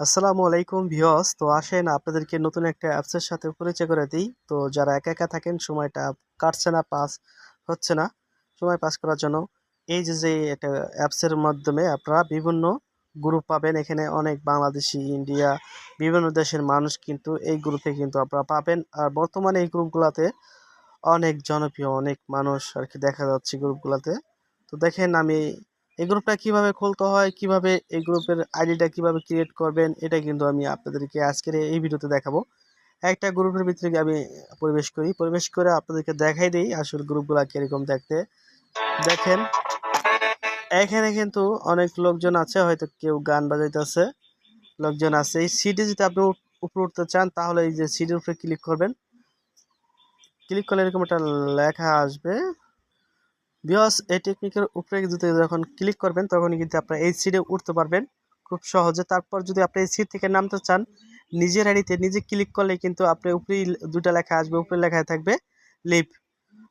আসসালামু আলাইকুম ভিওস তো আসেন, আপনাদেরকে নতুন একটা অ্যাপসের সাথে পরিচয় করে দিই। তো যারা একা একা থাকেন, সময়টা কাটছে না, পাস হচ্ছে না। সময় পাস করার জন্য এই যে যে একটা অ্যাপসের মাধ্যমে আপনারা বিভিন্ন গ্রুপ পাবেন। এখানে অনেক বাংলাদেশি, ইন্ডিয়া, বিভিন্ন দেশের মানুষ কিন্তু এই গ্রুপে কিন্তু আপনারা পাবেন। আর বর্তমানে এই গ্রুপগুলোতে অনেক জনপ্রিয়, অনেক মানুষ আর কি দেখা যাচ্ছে গ্রুপগুলোতে তো দেখেন, আমি এই গ্রুপটা কীভাবে খুলতে হয়, কীভাবে এই গ্রুপের আইডিটা কীভাবে ক্রিয়েট করবেন, এটা কিন্তু আমি আপনাদেরকে আজকের এই ভিডিওতে দেখাবো। একটা গ্রুপের ভিতরে আমি পরিবেশ করি, পরিবেশ করে আপনাদেরকে দেখাই দিই আসল গ্রুপগুলো কীরকম দেখতে। দেখেন, এখানে কিন্তু অনেক লোকজন আছে, হয়তো কেউ গান বাজাইতেছে, লোকজন আছে। এই সিডি যদি আপনি উপরে উঠতে চান, তাহলে এই যে সিডির উপরে ক্লিক করবেন। ক্লিক করলে এরকম একটা লেখা আসবে। বিকজ এই টেকনিকের উপরে যদি যখন ক্লিক করবেন তখন কিন্তু আপনারা এই সিটে উঠতে পারবেন খুব সহজে। তারপর যদি আপনি এই সিট থেকে নামতে চান, নিজের আইডিতে নিজে ক্লিক করলে কিন্তু আপনি উপরেই দুটা লেখা আসবে উপরে লেখায় থাকবে লিপ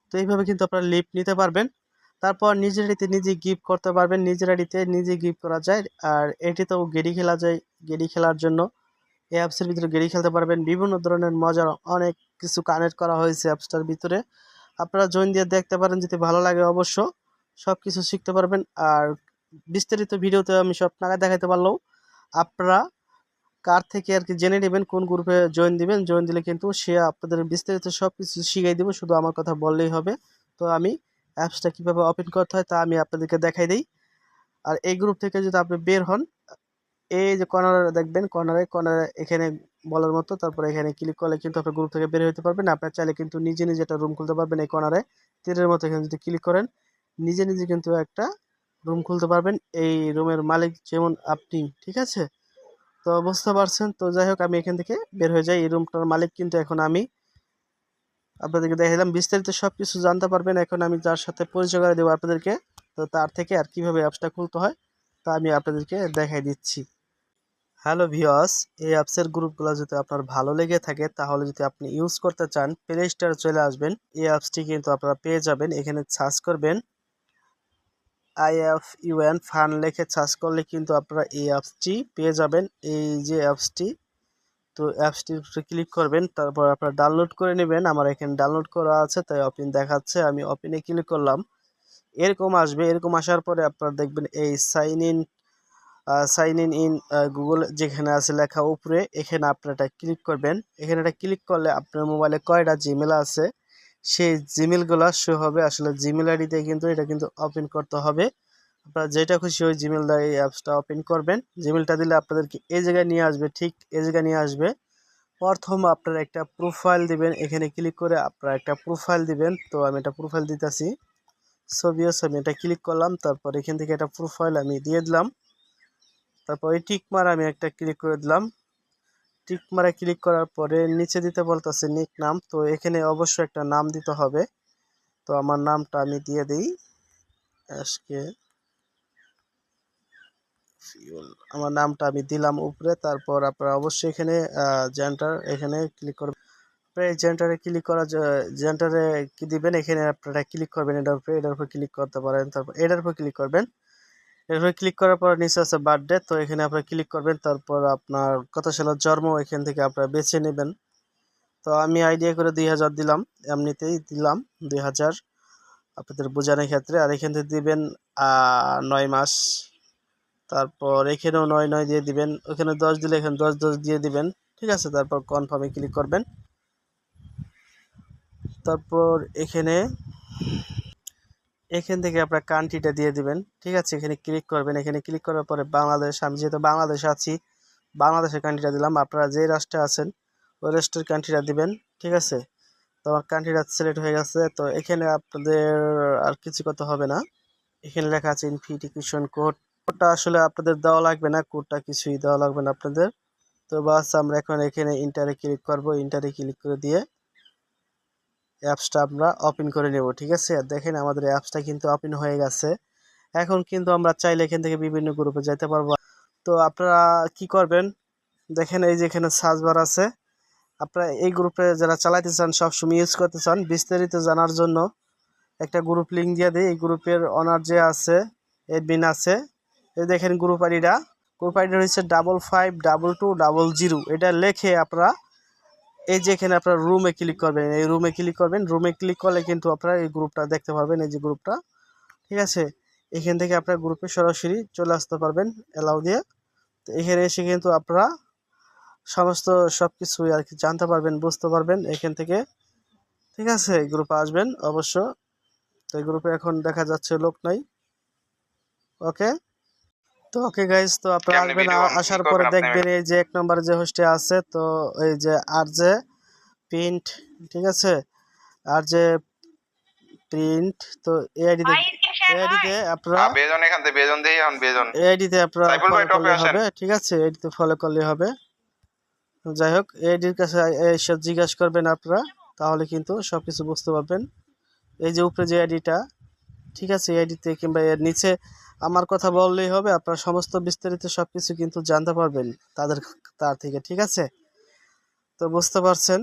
তো এইভাবে কিন্তু আপনারা লিপ নিতে পারবেন। তারপর নিজের আইডিতে নিজে গিফট করতে পারবেন, নিজের আইডিতে নিজে গিফট করা যায়। আর এটিতেও গেড়ি খেলা যায় গেড়ি খেলার জন্য এই অ্যাপসের ভিতরে গেড়ি খেলতে পারবেন। বিভিন্ন ধরনের মজার অনেক কিছু কানেক্ট করা হয়েছে অ্যাপসটার ভিতরে। আপনারা জয়েন দিয়ে দেখতে পারেন, যদি ভালো লাগে অবশ্য সব কিছু শিখতে পারবেন। আর বিস্তারিত ভিডিওতে আমি সব টাকা দেখাতে পারলেও আপনারা কার থেকে আর কি জেনে নেবেন, কোন গ্রুপে জয়েন দিবেন জয়েন দিলে কিন্তু সে আপনাদের বিস্তারিত সব কিছু শিখিয়ে দেবো, শুধু আমার কথা বললেই হবে। তো আমি অ্যাপসটা কীভাবে ওপেন করতে হয় তা আমি আপনাদেরকে দেখাই দিই। আর এই গ্রুপ থেকে যদি আপনি বের হন এই যে কর্নারে দেখবেন কর্নারে কর্নারে এখানে বলার মতো, তারপরে এখানে ক্লিক করলে কিন্তু আপনি গ্রুপ থেকে বের হতে পারবেন। আপনার চাইলে কিন্তু নিজে নিজে একটা রুম খুলতে পারবেন এই কর্নারে তীরের মতো এখানে যদি ক্লিক করেন, নিজে নিজে কিন্তু একটা রুম খুলতে পারবেন। এই রুমের মালিক যেমন আপনি, ঠিক আছে? তো বুঝতে পারছেন? তো যাই হোক, আমি এখান থেকে বের হয়ে যাই। এই রুমটার মালিক কিন্তু এখন আমি। আপনাদেরকে দেখালাম বিস্তারিত সব কিছু জানতে পারবেন। এখন আমি যার সাথে পরিচয় করে দেবো আপনাদেরকে। তো তার থেকে আর কীভাবে অ্যাপসটা খুলতে হয়, তা আমি আপনাদেরকে দেখাই দিচ্ছি। হ্যালো ভিওস এই অ্যাপসের গ্রুপগুলো যদি আপনার ভালো লেগে থাকে, তাহলে যদি আপনি ইউজ করতে চান প্লে স্টোরে চলে আসবেন। এই অ্যাপসটি কিন্তু আপনারা পেয়ে যাবেন। এখানে সার্চ করবেন I F U N fun লেখে সার্চ করলে কিন্তু আপনারা এই অ্যাপসটি পেয়ে যাবেন। এই যে অ্যাপসটি, তো অ্যাপসটির উপরে ক্লিক করবেন, তারপর আপনারা ডাউনলোড করে নেবেন। আমার এখানে ডাউনলোড করা আছে, তাই ওপেন দেখাচ্ছে। আমি ওপেনে ক্লিক করলাম। এরকম আসবে। এরকম আসার পরে আপনারা দেখবেন এই sign in sign in in Google যেখানে আছে লেখা উপরে, এখানে আপনারা এটা ক্লিক করবেন। এখানে এটা ক্লিক করলে আপনার মোবাইলে কয়টা জিমেল আছে, সেই জিমেলগুলো শো হবে। আসলে জিমেল আইডিতে কিন্তু এটা কিন্তু ওপেন করতে হবে। আপনারা যেটা খুশি ওই জিমেল দ্বারা এই অ্যাপসটা ওপেন করবেন। জিমেলটা দিলে আপনাদেরকে এই জায়গায় নিয়ে আসবে, ঠিক এই জায়গায় নিয়ে আসবে। প্রথম আপনারা একটা প্রোফাইল দিবেন। এখানে ক্লিক করে আপনারা একটা প্রোফাইল দিবেন। তো আমি এটা প্রোফাইল দিতেছি। ছবি আমি এটা ক্লিক করলাম। তারপর এখান থেকে একটা প্রোফাইল আমি দিয়ে দিলাম। তারপর এই টিক মারা আমি একটা ক্লিক করে দিলাম। টিক মারা ক্লিক করার পরে নিচে দিতে বলতেছে নিক নাম তো এখানে অবশ্যই একটা নাম দিতে হবে। তো আমার নামটা আমি দিয়ে দিই। আজকে আমার নামটা আমি দিলাম উপরে, তারপর আপনারা অবশ্যই এখানে জেন্টার এখানে ক্লিক করবেন। আপনারা এই জেন্টারে ক্লিক করা জেন্টারে কি দিবেন? এখানে আপনারা ক্লিক করবেন, এটার উপরে এটার উপরে ক্লিক করতে পারেন। তারপর এটার উপর ক্লিক করবেন। এর উপরে ক্লিক করার পর নিচে আছে বার্থডে তো এখানে আপনারা ক্লিক করবেন, তারপর আপনার কত সালের জন্ম, এখান থেকে আপনারা বেছে নেবেন। তো আমি আইডিয়া করে দুই হাজার দিলাম, এমনিতেই দিলাম দুই হাজার, আপনাদের বোঝানোর ক্ষেত্রে। আর এখান থেকে দিবেন নয় মাস। তারপর এখানেও নয় নয় দিয়ে দিবেন, ওখানে দশ দিলে এখানে দশ দশ দিয়ে দিবেন, ঠিক আছে? তারপর কনফার্মে ক্লিক করবেন। তারপর এখানে এখান থেকে আপনার কান্ট্রিটা দিয়ে দিবেন। ঠিক আছে? এখানে ক্লিক করবেন। এখানে ক্লিক করার পরে বাংলাদেশ, আমি যেহেতু বাংলাদেশে আছি, বাংলাদেশের কান্ট্রিটা দিলাম। আপনারা যে রাষ্ট্রে আছেন, ওই রাষ্ট্রের কান্ট্রিটা দিবেন। ঠিক আছে? তো আমার কান্ট্রিটা সিলেক্ট হয়ে গেছে। তো এখানে আপনাদের আর কিছু করতে হবে না। এখানে লেখা আছে ইনভিটেশন কোড কোডটা আসলে আপনাদের দেওয়া লাগবে না। কোডটা কিছুই দেওয়া লাগবে না আপনাদের। তো বাস, আমরা এখন এখানে ইন্টারে ক্লিক করব। ইন্টারে ক্লিক করে দিয়ে অ্যাপসটা আমরা ওপেন করে নেব, ঠিক আছে? দেখেন আমাদের অ্যাপসটা কিন্তু ওপেন হয়ে গেছে। এখন কিন্তু আমরা চাইলে এখান থেকে বিভিন্ন গ্রুপে যেতে পারব। তো আপনারা কি করবেন? দেখেন এই যে এখানে সার্চ বার আছে। আপনারা এই গ্রুপে যারা চালাইতে চান, সবসময় ইউজ করতে চান, বিস্তারিত জানার জন্য একটা গ্রুপ লিঙ্ক দিয়ে দিই। এই গ্রুপের অনার যে আছে এডমিন আছে, এই দেখেন গ্রুপ আইডিটা গ্রুপ আইডি হচ্ছে double five double two double zero এটা লেখে আপনারা এই যে এখানে আপনার রুমে ক্লিক করবেন, এই রুমে ক্লিক করবেন রুমে ক্লিক করলে কিন্তু আপনারা এই গ্রুপটা দেখতে পারবেন, এই যে গ্রুপটা ঠিক আছে? এখান থেকে আপনার গ্রুপে সরাসরি চলে আসতে পারবেন অ্যালাউ দিয়ে। তো এখানে এসে কিন্তু আপনারা সমস্ত সব কিছুই আর কি জানতে পারবেন, বুঝতে পারবেন এখান থেকে। ঠিক আছে? গ্রুপে আসবেন, অবশ্য। তো এই গ্রুপে এখন দেখা যাচ্ছে লোক নাই। ওকে তো ওকে গাইজ তো আপনারা আসবেন আসার পরে দেখবেন এই যে এক নম্বর যে হোস্টে আছে তো এই যে আর যে প্রিন্ট ঠিক আছে? আর যে প্রিন্ট তো এই আইডিতে এই আইডিতে আপনারা বেজন এখান থেকে বেজন দিয়ে এখন বেজন এই আইডিতে আপনারা সাইফুল ভাই ফলো টপে করলে আসেন। হবে ঠিক আছে? আইডিতে ফলো করলে হবে। যাই হোক এই আইডির কাছে এইসব জিজ্ঞাসা করবেন আপনারা তাহলে কিন্তু সব কিছু বুঝতে পারবেন। এই যে উপরে যে আইডিটা ঠিক আছে? এই আইডিতে কিংবা এর নিচে আমার কথা বললেই হবে, আপনারা সমস্ত বিস্তারিত সব কিছু কিন্তু জানতে পারবেন তাদের, তার থেকে, ঠিক আছে? তো বুঝতে পারছেন?